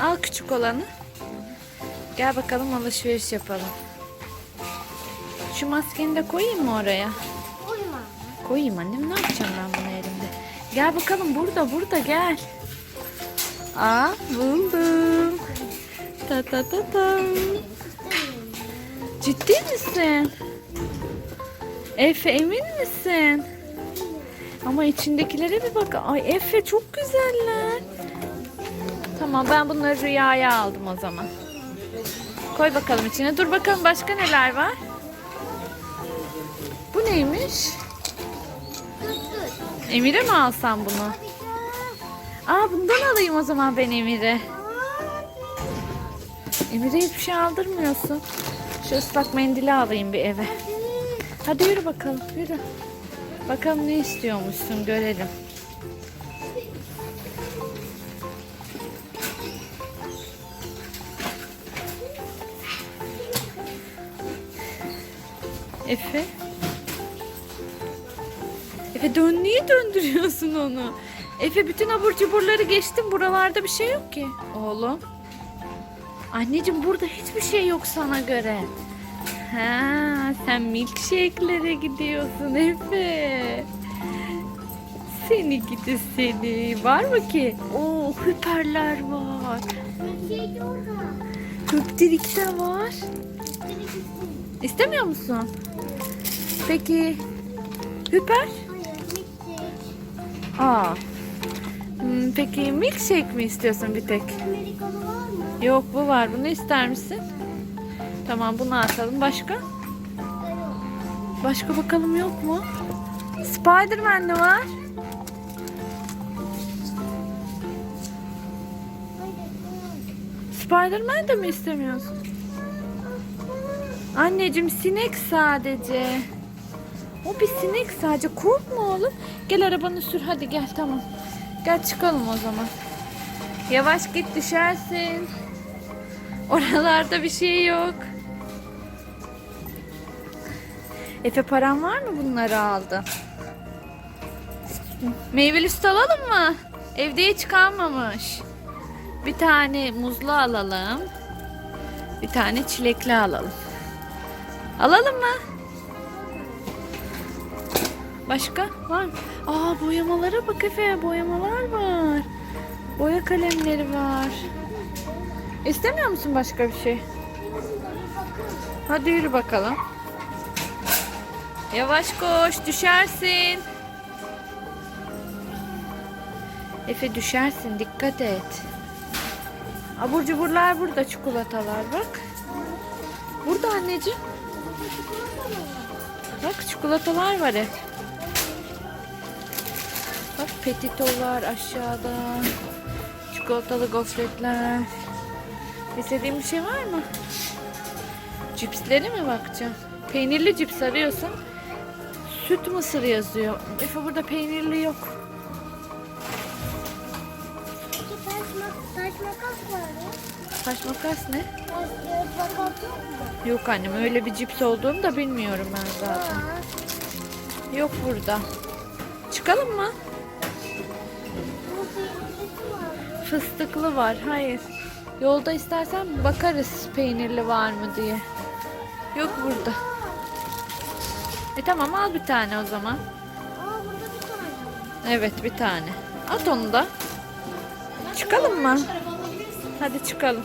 al küçük olanı. Gel bakalım alışveriş yapalım. Şu maskeni de koyayım mı oraya? Uyma. Koyayım annem ne yapacağım ben bunu elimde? Gel bakalım burada burada gel. Aa buldum. Ta ta ta ta. Ciddi misin? Efe emin misin? Ama içindekilere bir bak. Ay Efe çok güzeller. Tamam ben bunları rüyaya aldım o zaman. Koy bakalım içine. Dur bakalım başka neler var? Bu neymiş? Emir'e mi alsam bunu? Aa bundan alayım o zaman ben Emir'e. Emir'e hiçbir şey aldırmıyorsun. Şu ıslak mendili alayım bir eve. Hadi yürü bakalım yürü. Bakalım ne istiyormuşsun görelim. Efe. Efe dön niye döndürüyorsun onu? Efe bütün abur cuburları geçtim. Buralarda bir şey yok ki. Oğlum. Anneciğim burada hiçbir şey yok sana göre. Ha, sen milkshake'lere gidiyorsun Efe. Seni gidi seni. Var mı ki? Oo, hüperler var. Bir şey var. İstemiyor musun? Peki hüper? Aa. Hmm, peki milkshake mi istiyorsun bir tek? Amerikanı var mı? Yok bu var. Bunu ister misin? Tamam bunu atalım. Başka? Başka bakalım yok mu? Spiderman de var. Spiderman de mi istemiyorsun? Anneciğim sinek sadece. O bir sinek sadece. Korkma oğlum. Gel arabanı sür hadi gel tamam. Gel çıkalım o zaman. Yavaş git düşersin. Oralarda bir şey yok. Efe paran var mı bunları aldı? Meyveli süt alalım mı? Evde hiç kalmamış. Bir tane muzlu alalım. Bir tane çilekli alalım. Alalım mı? Başka var mı? Aa boyamalara bak Efe. Boyamalar var. Boya kalemleri var. İstemiyor musun başka bir şey? Hadi yürü bakalım. Yavaş koş, düşersin. Efe düşersin, dikkat et. Abur cuburlar burada, çikolatalar bak. Burada anneciğim. Bak çikolatalar var hep. Bak petitolar aşağıda. Çikolatalı gofretler. İstediğin bir şey var mı? Cipsleri mi bakacağım? Peynirli cips arıyorsun. Süt mısır yazıyor. Efe burada peynirli yok. Peki taş, taş makas var? Taş makas ne? Makas yok annem öyle bir cips olduğunu da bilmiyorum ben zaten. Yok burada. Çıkalım mı? Fıstıklı var. Hayır. Yolda istersen bakarız peynirli var mı diye. Yok burada. E tamam al bir tane o zaman. Evet bir tane. At onu da. Çıkalım mı? Hadi çıkalım.